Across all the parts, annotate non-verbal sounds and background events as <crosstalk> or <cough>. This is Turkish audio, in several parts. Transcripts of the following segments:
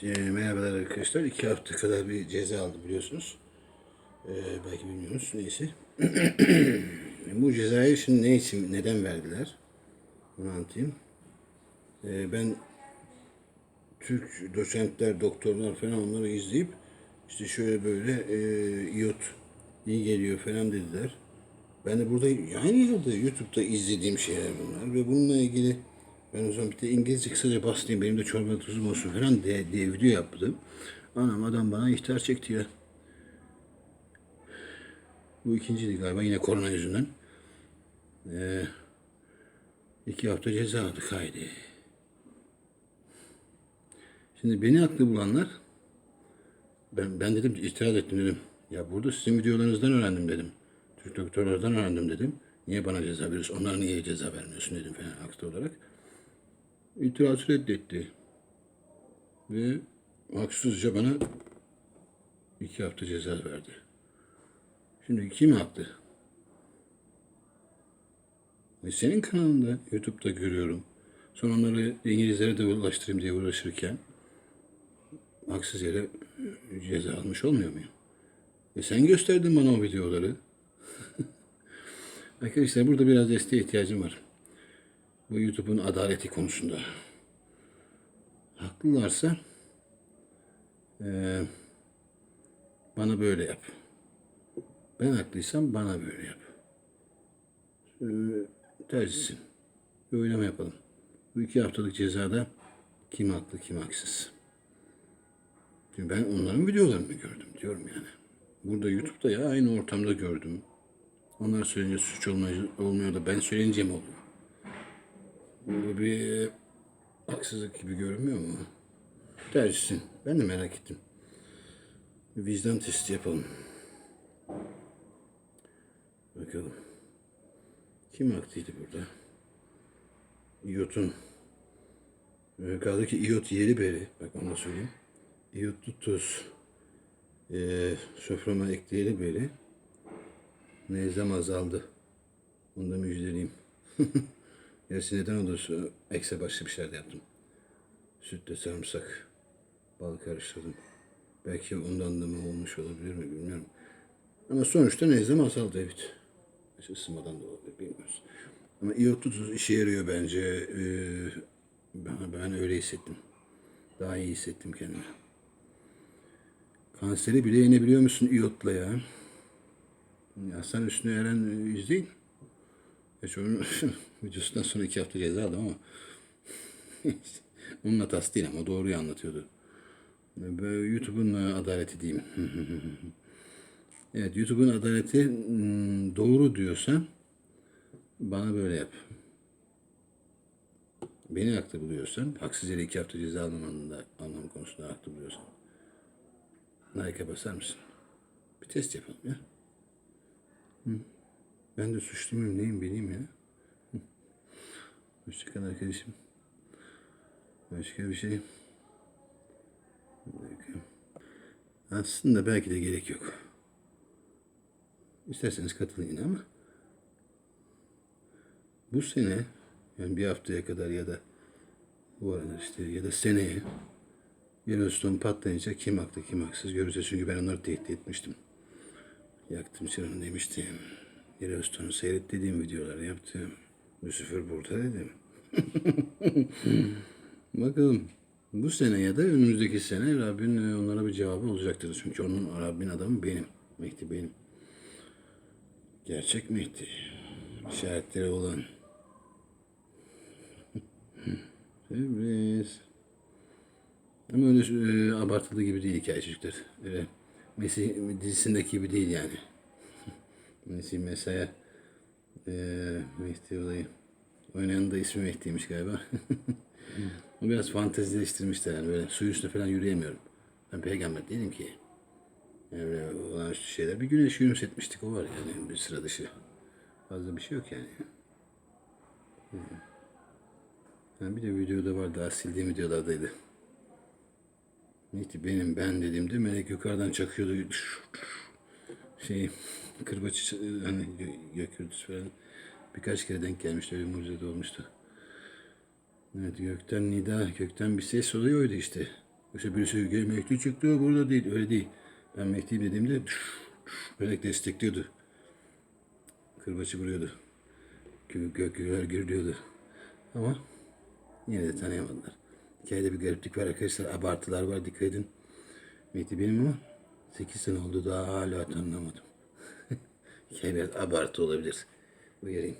Şey, merhabalar arkadaşlar. İki hafta kadar bir ceza aldı biliyorsunuz. Ee, belki bilmiyorsunuz. Neyse. <clears throat> Bu cezayı şimdi ne için, neden verdiler? Bunu anlatayım. Ee, ben Türk doçentler, doktorlar falan onları izleyip işte şöyle böyle e, iot iyi geliyor falan dediler. Ben de burada aynı yerde YouTube'da izlediğim şeyler bunlar ve bununla ilgili ben o zaman bir de İngilizce kısaca bahsedeyim benim de çorba tuzum olsun falan diye, diye video yaptım. Anam adam bana ihtar çekti ya. Bu ikinciydi galiba yine korona yüzünden. Ee, iki hafta ceza aldık haydi. Şimdi beni haklı bulanlar ben, ben dedim itiraz ettim dedim. Ya burada sizin videolarınızdan öğrendim dedim. Türk doktorlardan öğrendim dedim. Niye bana ceza veriyorsun? Onlara niye ceza vermiyorsun dedim falan haklı olarak. İtirazı reddetti. Ve haksızca bana iki hafta ceza verdi. Şimdi kim haklı? Ve senin kanalında YouTube'da görüyorum. Sonra onları İngilizlere de ulaştırayım diye uğraşırken haksız yere ceza almış olmuyor muyum? E sen gösterdin bana o videoları. <laughs> Arkadaşlar burada biraz desteğe ihtiyacım var. Bu YouTube'un adaleti konusunda. Haklılarsa eee, bana böyle yap. Ben haklıysam bana böyle yap. Ee, tercihsin. Bir oylama yapalım. Bu iki haftalık cezada kim haklı kim haksız. Çünkü ben onların videolarını gördüm diyorum yani. Burada YouTube'da ya aynı ortamda gördüm. Onlar söyleyince suç olmuyor, olmuyor da ben söyleyince mi oluyor? Bu bir haksızlık gibi görünmüyor mu? Tercihsin. Ben de merak ettim. Bir vicdan testi yapalım. Bakalım. Kim haklıydı burada? İyot'un. Kaldı ki İyot yeri beri. Bak onu da söyleyeyim. İyotlu tuz. Ee, soframa ekleyeli beri. Nezlem azaldı. Onu da müjdeleyeyim. <laughs> Gerçi neden olursa ekse başlı bir şeyler yaptım. Sütle sarımsak, bal karıştırdım. Belki ondan da mı olmuş olabilir mi bilmiyorum. Ama sonuçta nezlem azaldı evet. İşte ısınmadan da olabilir bilmiyoruz. Ama iyotlu tuz işe yarıyor bence. Ee, ben, ben öyle hissettim. Daha iyi hissettim kendimi. Kanseri bile yenebiliyor musun iyotla ya? Ya sen üstüne eren izleyin. Geç onun videosundan sonra iki hafta ceza aldım ama <laughs> onun hatası değil ama doğruyu anlatıyordu. YouTube'un adaleti diyeyim. <laughs> evet YouTube'un adaleti hmm, doğru diyorsan bana böyle yap. Beni haklı buluyorsan, haksız yere iki hafta ceza almamanın da anlam konusunda haklı buluyorsan like'a basar mısın? Bir test yapalım ya. Ben de suçlu muyum neyim bileyim ya. Hı. Hoşçakal arkadaşım. Başka bir şey. Aslında belki de gerek yok. İsterseniz katılın yine ama bu sene yani bir haftaya kadar ya da bu arada işte ya da seneye Yellowstone patlayınca kim haklı kim haksız göreceğiz. Çünkü ben onları tehdit etmiştim. Yaktım çırağını demiştim. Yellowstone'u seyret dediğim videoları yaptım. Lucifer burada dedim. <laughs> Bakalım. Bu sene ya da önümüzdeki sene Rabbin e, onlara bir cevabı olacaktır. Çünkü onun Rabbin adamı benim. Mehdi benim. Gerçek Mehdi. İşaretleri olan. <laughs> Sürpriz. Ama öyle e, abartılı gibi değil hikaye çocuklar. Öyle Mesih dizisindeki gibi değil yani. <laughs> Mesih Mesaya e, Mehdi olayı. Oynayan da ismi Mehdi'ymiş galiba. <laughs> o biraz fantezileştirmişler yani böyle suyun üstünde falan yürüyemiyorum. Ben peygamber değilim ki. Yani böyle olağanüstü şeyler. Bir güneş yürümsetmiştik o var yani bir sıra dışı. Fazla bir şey yok yani. Yani bir de videoda var daha sildiğim videolardaydı. Neydi benim ben dediğimde melek yukarıdan çakıyordu. Şey kırbaç hani gö- gök gürültüsü falan birkaç kere denk gelmişti öyle mucize olmuştu. Evet gökten nida, gökten bir ses oluyor oydu işte. Yoksa birisi "Gel, Mehdi çıktı burada değil. Öyle değil. Ben Mehdi dediğimde melek destekliyordu. Kırbaçı vuruyordu. Gö gökyüzüler gürlüyordu. Ama yine de tanıyamadılar. Hikayede bir gariplik var arkadaşlar. Abartılar var dikkat edin. Mehdi benim ama 8 sene oldu daha hala tanınamadım. <laughs> Hikaye biraz abartı olabilir. Uyarayım.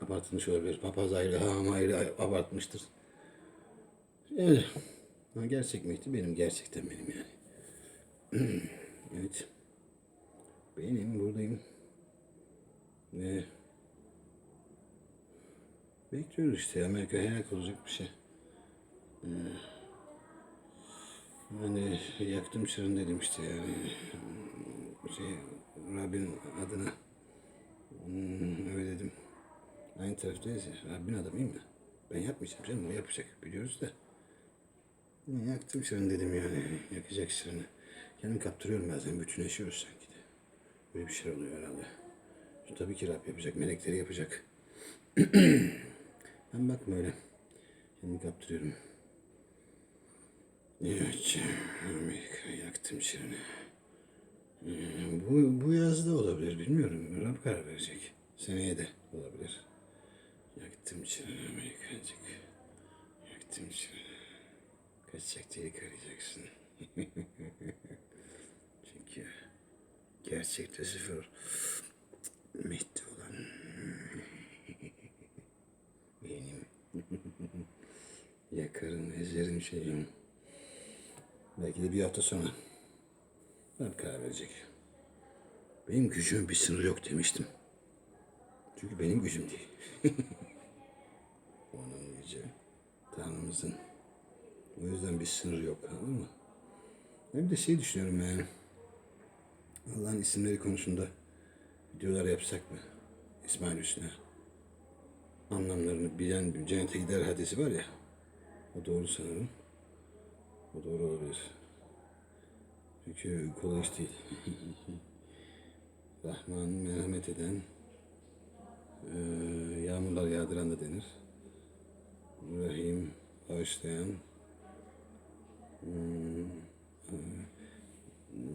Abartılmış olabilir. Papaz ayrı, haham ayrı abartmıştır. Evet. Ama gerçek Mehdi benim gerçekten benim yani. <clears throat> evet. Benim buradayım. Ve bekliyoruz işte Amerika helak olacak bir şey. Ee, hani yaktım şırın dedim işte yani şey Rabbin adına Hmm, öyle dedim. Aynı taraftayız. Rabbin adamıyım ya. Ben yapmayacağım canım o yapacak biliyoruz da. Ya Yaktım şırın dedim yani. Yakacak şırını. Kendimi kaptırıyorum bazen. Bütünleşiyoruz sanki de. Böyle bir şey oluyor herhalde. Şu tabii ki Rab yapacak. Melekleri yapacak. <clears throat> ben bakma öyle. Kendimi kaptırıyorum. Evet. Amerika yaktım şırını. Ee, Bu, bu yaz da olabilir bilmiyorum. Rab karar verecek. Seneye de olabilir. Yaktım çırını Amerikancık. Yaktım çırını. Kaçacak delik arayacaksın. <laughs> Çünkü gerçekte sıfır. Mehdi olan <laughs> benim. <laughs> Yakarım, ezerim şeyim. Belki de bir hafta sonra Rab karar verecek. Benim gücümün bir sınırı yok demiştim. Çünkü benim gücüm değil. <laughs> Onun gücü Tanrımızın. O yüzden bir sınır yok anladın mı? Ben bir de şey düşünüyorum yani. Allah'ın isimleri konusunda videolar yapsak mı? İsmail Hüsnü. Anlamlarını bilen cennete gider hadisi var ya. O doğru sanırım. O doğru olabilir. Çünkü kolay iş değil. <laughs> Rahman merhamet eden, eee, yağmurlar yağdıran da denir. Rahim bağışlayan, hmm, eee,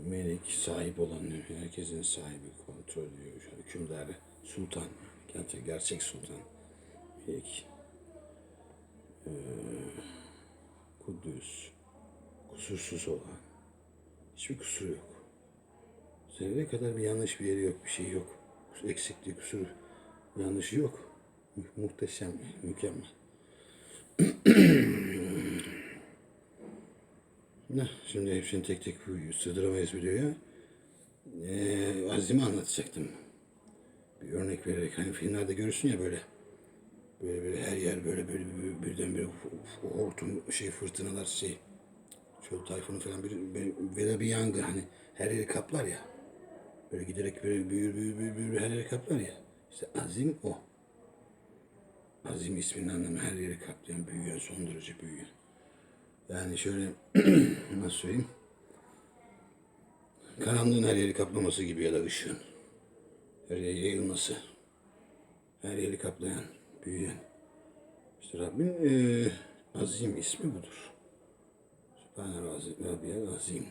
melek sahip olan, herkesin sahibi, kontrol ediyor, hükümdarı, sultan, gerçek, gerçek sultan, melek, eee, kudüs, kusursuz olan, Hiçbir kusuru yok. Zerre kadar bir yanlış bir yeri yok, bir şey yok. Eksikliği, kusuru, yanlışı yok. Mu- Muhteşem, mükemmel. <clears throat> Ne? Şimdi hepsini tek tek sığdıramayız videoya. Ee, Azim'i anlatacaktım. Bir örnek vererek hani filmlerde görürsün ya böyle. Böyle böyle her yer böyle böyle, böyle birden bir hortum şey fırtınalar şey Çöl tayfunu falan bir, böyle bir yangın hani her yeri kaplar ya. Böyle giderek böyle büyür büyür büyür, büyür her yeri kaplar ya. İşte azim o. Azim isminin anlamı her yeri kaplayan, büyüyen, son derece büyüyen. Yani şöyle <clears throat> nasıl söyleyeyim? Karanlığın her yeri kaplaması gibi ya da ışığın. Her yere yayılması. Her yeri kaplayan, büyüyen. İşte Rabbin eee, azim ismi budur. Sübhane Rabbiyel Azim.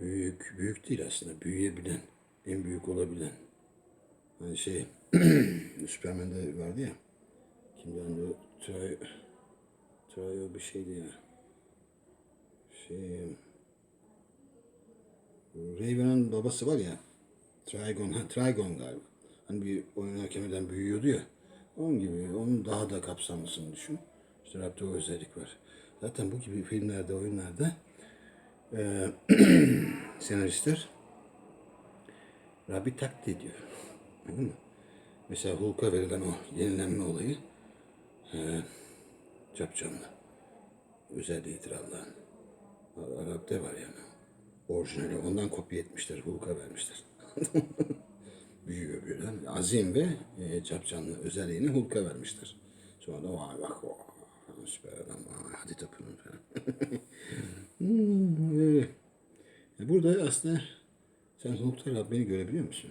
Büyük, büyük değil aslında. Büyüyebilen, en büyük olabilen. Hani şey, <clears throat> Süpermen'de vardı ya. Kimdi hani o Tray, Tray bir şeydi ya. Şey, Raven'ın babası var ya. Trigon, ha Trigon galiba. Hani bir oynarken birden büyüyordu ya. Onun gibi, onun daha da kapsamlısını düşün. İşte o özellik var. Zaten bu gibi filmlerde, oyunlarda eee <clears throat> senaristler Rabbi taklit ediyor. Anladın mı? Mesela Hulk'a verilen o yenilenme olayı eee capcanlı. Özelliğidir Allah'ın. Arap'ta var yani. Orijinali ondan kopya etmişler, Hulk'a vermişler. <laughs> Büyüyor birden. Azim ve e, capcanlı özelliğini Hulk'a vermişler. Sonra da vay bak falan süper adam. Aa, hadi tapının falan. <laughs> Hmm, Burada aslında sen Hulk'ta Rabbini görebiliyor musun?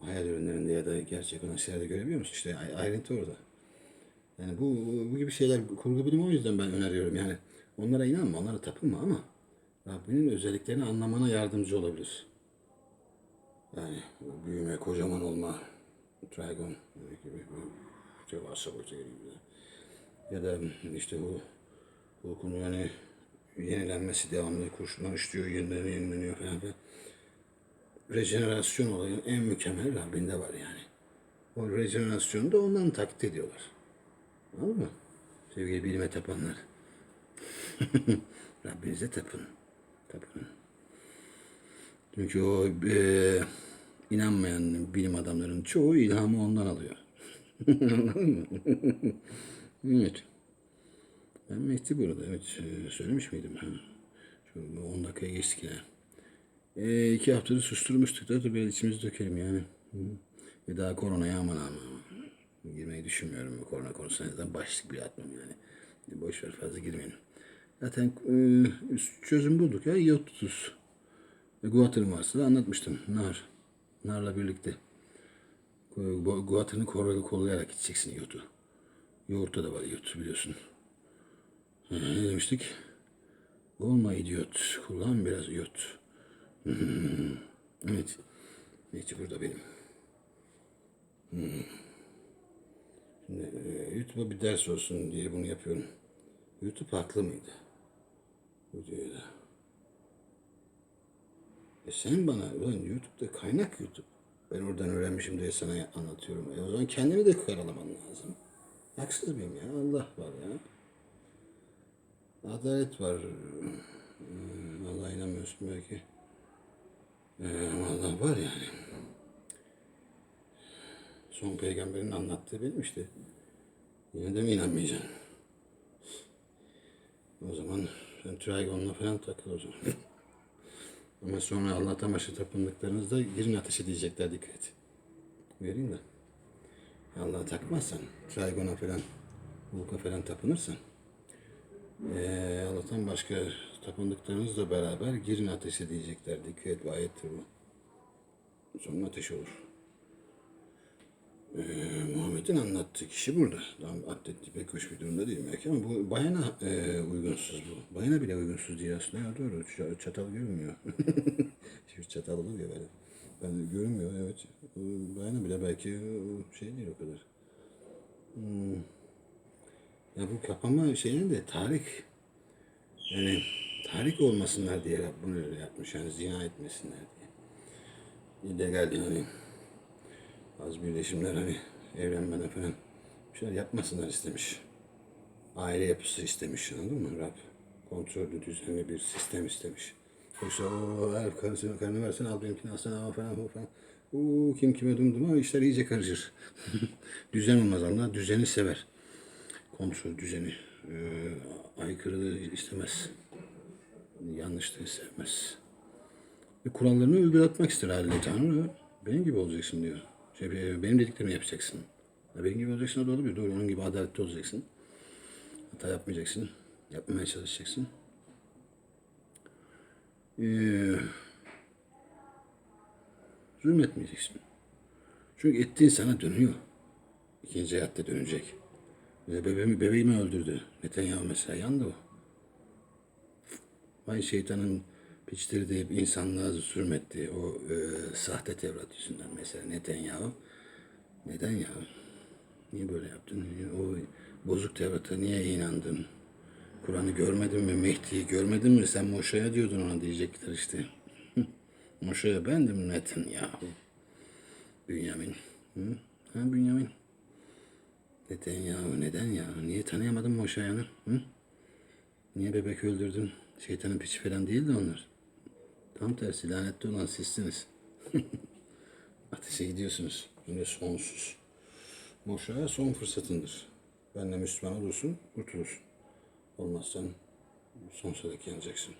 Hayal ürünlerinde ya da gerçek olan şeylerde görebiliyor musun? İşte ay- ayrıntı orada. Yani bu, bu gibi şeyler kurgu bilimi o yüzden ben öneriyorum. Yani Onlara inanma, onlara tapınma ama Rabbinin özelliklerini anlamana yardımcı olabilir. Yani büyüme, kocaman olma, dragon gibi devasa boyuta gibi. Ya da işte bu Hulk'un yani yenilenmesi devamlı kurşunlar işliyor, yenileniyor, yenileniyor falan filan. Rejenerasyon olayı en mükemmel Rabbinde var yani. O rejenerasyonu da ondan taklit ediyorlar. Anladın mı? Sevgili bilime tapanlar. <laughs> Rabbinize tapın. Tapın. Çünkü o e, inanmayan bilim adamlarının çoğu ilhamı ondan alıyor. <laughs> Anladın mı? Evet. Ben Mehdi burada. Evet e, söylemiş miydim? Ha. Şu 10 dakikaya geçtik yine. E, iki haftadır susturmuştuk da biraz içimizi dökelim yani. Ve daha koronaya aman aman. Girmeyi düşünmüyorum bu korona konusuna. Zaten başlık bile atmam yani. Boş ver fazla girmeyelim. Zaten e, çözüm bulduk ya. İyot tuz. E, Guatır'ın varsa da anlatmıştım. Nar. Narla birlikte. Gu- Guatır'ını kol- kollayarak içeceksin iyotu. Yoğurtta da var iyot biliyorsun. Ne demiştik? Olma idiot. Kullan biraz iyot. Hmm. Evet. Neyse burada benim. Şimdi, e, YouTube'a bir ders olsun diye bunu yapıyorum. YouTube haklı mıydı? Videoda. E sen bana, ulan YouTube'da kaynak YouTube. Ben oradan öğrenmişim diye sana anlatıyorum. E o zaman kendini de karalaman lazım. Haksız mıyım ya? Allah var ya. Adalet var. Hmm, Vallahi inanmıyorsun belki. Ama Allah var yani. Son peygamberin anlattığı benim işte. Yine de mi inanmayacaksın? O zaman sen Trigon'la falan takıl o zaman. Ama sonra Allah'tan başka tapındıklarınızda girin ateşe diyecekler dikkat. Vereyim de. Allah'a takmazsan, Trigon'a falan, Hulk'a falan tapınırsan, ee, Allah'tan başka tapındıklarınızla beraber girin ateşe diyecekler. Dikkat et, bu ayettir bu. Sonra ateş olur. Ee, Muhammed'in anlattığı kişi burada. Tam atletli pek hoş bir durumda değil belki ama bu bayana e, uygunsuz bu. Bayana bile uygunsuz değil aslında. Ya doğru. Çatal görünmüyor. <laughs> Şu çatal olur ya böyle. Ben görünmüyor evet. Ee, Bayana bile belki şey değil o kadar. Hmm. Ya bu kapama şeyinin de tarih. Yani tarih olmasınlar diye bunu öyle yapmış. Yani zina etmesinler diye. İllegal yani az birleşimler hani evlenmeden falan bir şeyler yapmasınlar istemiş. Aile yapısı istemiş anladın mı Rab? Kontrollü, düzenli bir sistem istemiş. Yoksa o her karısını karını versen al benimkini alsana falan falan. Oo, kim kime dumdum ama işler iyice karışır. <laughs> Düzen olmaz Allah düzeni sever. Kontrol düzeni. Ee, aykırılığı istemez. Yanlışlığı sevmez. Ve kurallarını uygulatmak ister halde Tanrı. Benim gibi olacaksın diyor. Şey, benim dediklerimi yapacaksın. Ya benim gibi olacaksın da olabilir. Doğru onun gibi adaletli olacaksın. Hata yapmayacaksın. Yapmamaya çalışacaksın. Ee, zulmetmeyeceksin. Çünkü ettiğin sana dönüyor. İkinci hayatta dönecek. Bebeğimi, bebeğimi öldürdü. Netanyahu mesela yandı o. Vay şeytanın piçleri deyip insanlığa zulmetti. O e, sahte Tevrat yüzünden mesela Netanyahu. Neden ya? Niye böyle yaptın? O bozuk Tevrat'a niye inandın? Kur'an'ı görmedin mi? Mehdi'yi görmedin mi? Sen Moşe'ye diyordun ona diyecekler işte. <laughs> Moşe'ye bendim Netanyahu. Bünyamin. Hı? Ha Bünyamin. Netanyahu neden ya? Niye tanıyamadın Moşe'yi? Hı? Niye bebek öldürdün? Şeytanın piçi falan değildi onlar. Tam tersi lanetli olan sizsiniz. <laughs> Ateşe gidiyorsunuz. Yine sonsuz. Moşa'ya son fırsatındır. Benle Müslüman olursun, kurtulursun. Olmazsan sonsuza dek yanacaksın.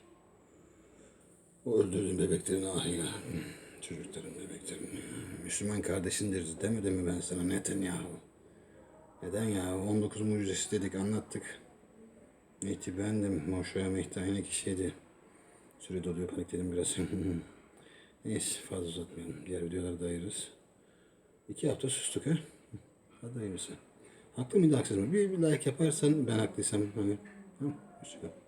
O öldürdüğün bebeklerin ahıyla, çocukların bebeklerin. Müslüman kardeşindir demedim mi ben sana Netanyahu? Neden ya? 19 mucizesi dedik, anlattık. Mehdi bendim, Moşa'ya Mehdi aynı kişiydi. Süre doluyor panikledim biraz. <laughs> Neyse fazla uzatmayalım. Diğer videoları da ayırırız. İki hafta sustuk ha. Hadi hayırlısı. Haklı mıydı haksız mı? Bir, bir like yaparsan ben haklıysam hani. 嗯러 면.